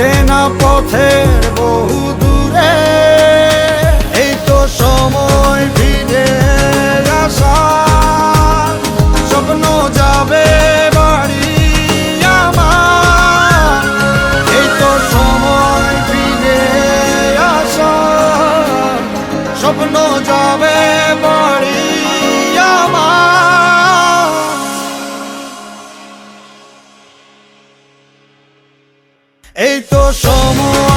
চেনা পথের বহু এই তো সময়